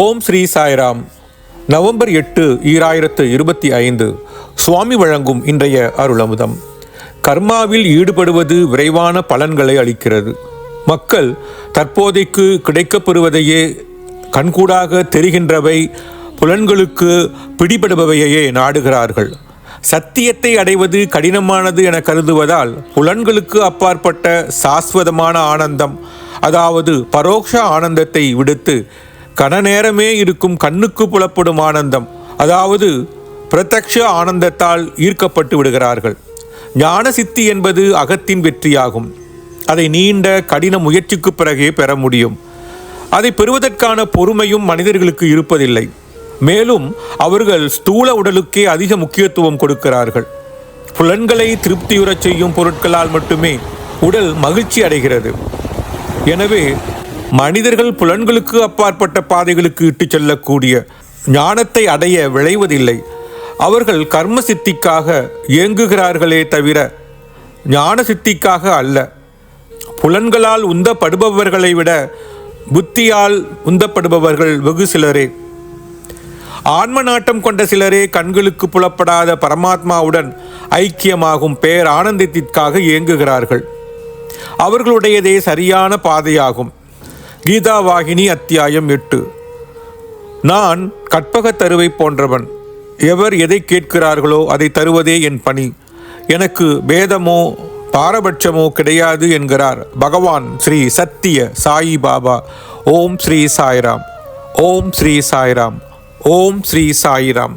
ஓம் Sri Sairam. November எட்டு ஈராயிரத்து இருபத்தி ஐந்து. சுவாமி வழங்கும் இன்றைய அருளமுதம். கர்மாவில் ஈடுபடுவது விரைவான பலன்களை அளிக்கிறது. மக்கள் தற்போதைக்கு கிடைக்கப்பெறுவதையே கண்கூடாக தெரிகின்றவை புலன்களுக்கு பிடிபடுபவையே நாடுகிறார்கள். சத்தியத்தை அடைவது கடினமானது என கருதுவதால் புலன்களுக்கு அப்பாற்பட்ட சாஸ்வதமான ஆனந்தம் அதாவது பரோக்ஷ ஆனந்தத்தை விடுத்து கன நேரமே இருக்கும் கண்ணுக்கு புலப்படும் ஆனந்தம் அதாவது பிரத்யக்ஷ ஆனந்தத்தால் ஈர்க்கப்பட்டு விடுகிறார்கள். ஞான சித்தி என்பது அகத்தின் வெற்றியாகும். அதை நீண்ட கடின முயற்சிக்கு பிறகே பெற முடியும். அதை பெறுவதற்கான பொறுமையும் மனிதர்களுக்கு இருப்பதில்லை. மேலும் அவர்கள் ஸ்தூல உடலுக்கே அதிக முக்கியத்துவம் கொடுக்கிறார்கள். புலன்களை திருப்தியுறச் செய்யும் பொருட்களால் மட்டுமே உடல் மகிழ்ச்சி அடைகிறது. எனவே மனிதர்கள் புலன்களுக்கு அப்பாற்பட்ட பாதைகளுக்கு இட்டுச் செல்லக்கூடிய ஞானத்தை அடைய விளைவதில்லை அவர்கள் கர்ம சித்திக்காக இயங்குகிறார்களே தவிர ஞான சித்திக்காக அல்ல. புலன்களால் உந்தப்படுபவர்களை விட புத்தியால் உந்தப்படுபவர்கள் வெகு சிலரே. ஆன்ம நாட்டம் கொண்ட சிலரே கண்களுக்கு புலப்படாத பரமாத்மாவுடன் ஐக்கியமாகும் பேர் ஆனந்தத்திற்காக இயங்குகிறார்கள். அவர்களுடையதே சரியான பாதையாகும். கீதா வாகினி அத்தியாயம் எட்டு. நான் கற்பகத் தருவை போன்றவன். எவர் எதை கேட்கிறார்களோ அதை தருவதே என் பணி. எனக்கு பேதமோ பாரபட்சமோ கிடையாது என்கிறார் பகவான் ஸ்ரீ சத்திய சாயி பாபா. ஓம் ஸ்ரீ சாய்ராம். ஓம் ஸ்ரீ சாய்ராம். ஓம் ஸ்ரீ சாய்ராம்.